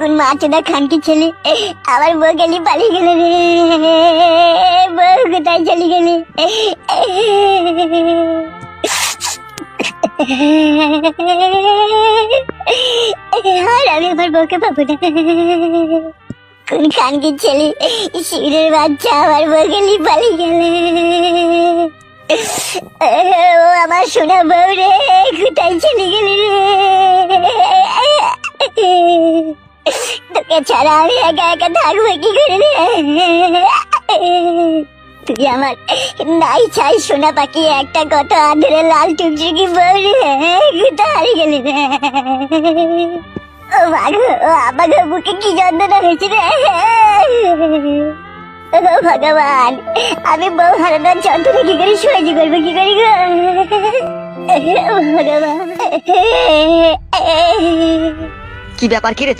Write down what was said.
কোন মাছটা খানকি ছেলে, আমার বউ গেলি পালিয়ে গেলে রে। বউ কোথায় চলে গেলে? গেলি। ও আমার সোনা বউ রে, কোথায় চলে গেলি রে? তোকে ছাড়া আমি একা একা থাকব কি করে? তুই আমার নাই চাই সোনা পাখি, একটা আধেরে লাল টুকটুকি রে কোথায় হারিয়ে গেলি রে ও বুকে কি যন্ত্রণা হয়েছে রে? ও ভগবান, আমি বউ হারানোর যন্ত্রণা কি করে সহ্য করব কি করি গো? ভগবান। কি ব্যাপার কি রে তোর